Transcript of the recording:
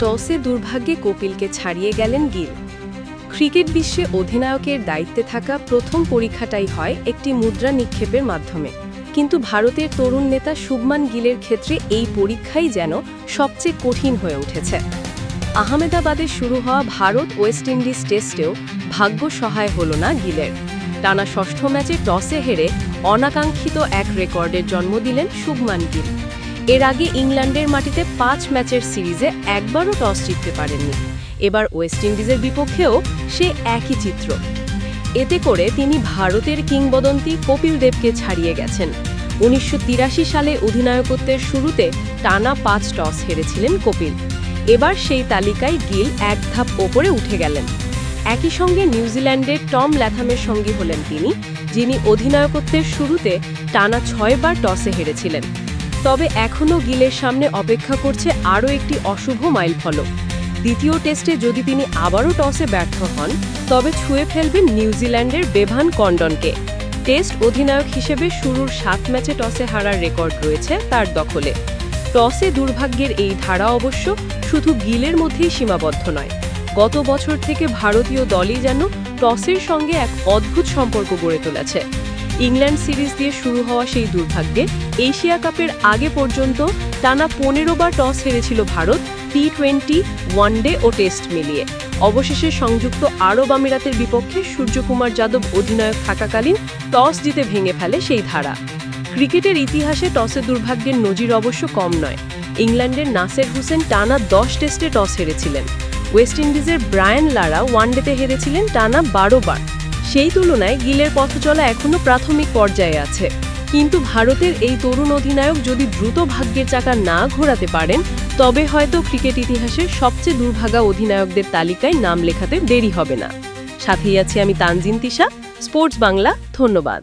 টসে দুর্ভাগ্যে কপিলকে ছাড়িয়ে গেলেন গিল। ক্রিকেট বিশ্বে অধিনায়কের দায়িত্বে থাকা প্রথম পরীক্ষাটাই হয় একটি মুদ্রা নিক্ষেপের মাধ্যমে। কিন্তু ভারতের তরুণ নেতা শুভমান গিলের ক্ষেত্রে এই পরীক্ষাই যেন সবচেয়ে কঠিন হয়ে উঠেছে। আহমেদাবাদে শুরু হওয়া ভারত ওয়েস্ট ইন্ডিজ টেস্টেও ভাগ্য সহায় হল না গিলের। টানা ষষ্ঠ ম্যাচে টসে হেরে অনাকাঙ্ক্ষিত এক রেকর্ডের জন্ম দিলেন শুভমান গিল। এর আগে ইংল্যান্ডের মাটিতে পাঁচ ম্যাচের সিরিজে একবারও টস জিততে পারেননি। এবার ওয়েস্ট ইন্ডিজের বিপক্ষেও সে একই চিত্র। এতে করে তিনি ভারতের কিংবদন্তি কপিল দেবকে ছাড়িয়ে গেছেন। উনিশশো তিরাশি সালে অধিনায়কত্বের শুরুতে টানা পাঁচ টস হেরেছিলেন কপিল। এবার সেই তালিকায় গিল এক ধাপ ওপরে উঠে গেলেন। একই সঙ্গে নিউজিল্যান্ডের টম ল্যাথামের সঙ্গী হলেন তিনি, যিনি অধিনায়কত্বের শুরুতে টানা ছয়বার টসে হেরেছিলেন। তবে এখনও গিলের সামনে অপেক্ষা করছে আরও একটি অশুভ মাইলফলক দ্বিতীয় টেস্টে যদি তিনি আবারও টসে ব্যর্থ হন, তবে ছুঁয়ে ফেলবেন নিউজিল্যান্ডের বেভান কন্ডনকে। টেস্ট অধিনায়ক হিসেবে শুরুর সাত ম্যাচে টসে হারার রেকর্ড রয়েছে তার দখলে। টসে দুর্ভাগ্যের এই ধারা অবশ্য শুধু গিলের মধ্যেই সীমাবদ্ধ নয়। গত বছর থেকে ভারতীয় দলই যেন টসের সঙ্গে এক অদ্ভুত সম্পর্ক গড়ে তুলেছে। ইংল্যান্ড সিরিজ দিয়ে শুরু হওয়া সেই দুর্ভাগ্যে এশিয়া কাপের আগে পর্যন্ত টানা পনেরো বার toss হেরেছিল Bharat T twenty one day ও টেস্ট মিলিয়ে। অবশেষে সংযুক্ত আরব আমিরাতের বিপক্ষে সূর্যকুমার যাদব অধিনায়ক থাকাকালীন টস জিতে ভেঙে ফেলে সেই ধারা। ক্রিকেটের ইতিহাসে টসে দুর্ভাগ্যের নজির অবশ্য কম নয়। ইংল্যান্ডের নাসের হোসেন টানা দশ টেস্টে টস হেরেছিলেন। ওয়েস্ট ইন্ডিজের ব্রায়ান লারা ওয়ানডেতে হেরেছিলেন টানা বারো বার। সেই তুলনায় গিলের পথ চলা এখনও প্রাথমিক পর্যায়ে আছে। কিন্তু ভারতের এই তরুণ অধিনায়ক যদি দ্রুত ভাগ্যের চাকা না ঘোরাতে পারেন, তবে হয়তো ক্রিকেট ইতিহাসের সবচেয়ে দুর্ভাগা অধিনায়কদের তালিকায় নাম লেখাতে দেরি হবে না। সাথেই আছি আমি তানজিন তিশা, স্পোর্টস বাংলা, ধন্যবাদ।